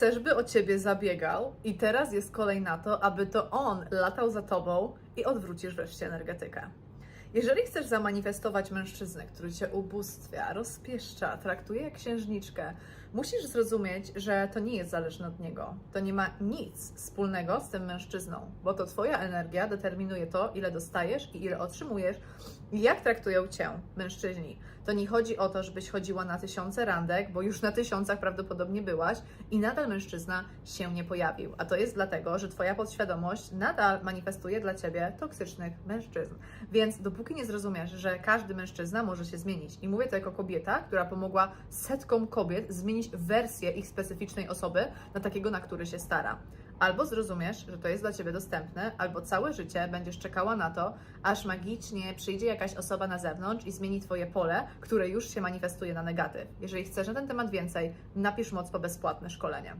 Chcesz, by o ciebie zabiegał, i teraz jest kolej na to, aby to on latał za tobą i odwrócisz wreszcie energetykę. Jeżeli chcesz zamanifestować mężczyznę, który cię ubóstwia, rozpieszcza, traktuje jak księżniczkę, musisz zrozumieć, że to nie jest zależne od niego. To nie ma nic wspólnego z tym mężczyzną, bo to twoja energia determinuje to, ile dostajesz i ile otrzymujesz i jak traktują cię mężczyźni. To nie chodzi o to, żebyś chodziła na tysiące randek, bo już na tysiącach prawdopodobnie byłaś i nadal mężczyzna się nie pojawił. A to jest dlatego, że twoja podświadomość nadal manifestuje dla ciebie toksycznych mężczyzn. Więc dopóki nie zrozumiesz, że każdy mężczyzna może się zmienić, i mówię to jako kobieta, która pomogła setkom kobiet zmienić wersję ich specyficznej osoby na takiego, na który się stara. Albo zrozumiesz, że to jest dla ciebie dostępne, albo całe życie będziesz czekała na to, aż magicznie przyjdzie jakaś osoba na zewnątrz i zmieni twoje pole, które już się manifestuje na negatyw. Jeżeli chcesz na ten temat więcej, napisz moc po bezpłatne szkolenie.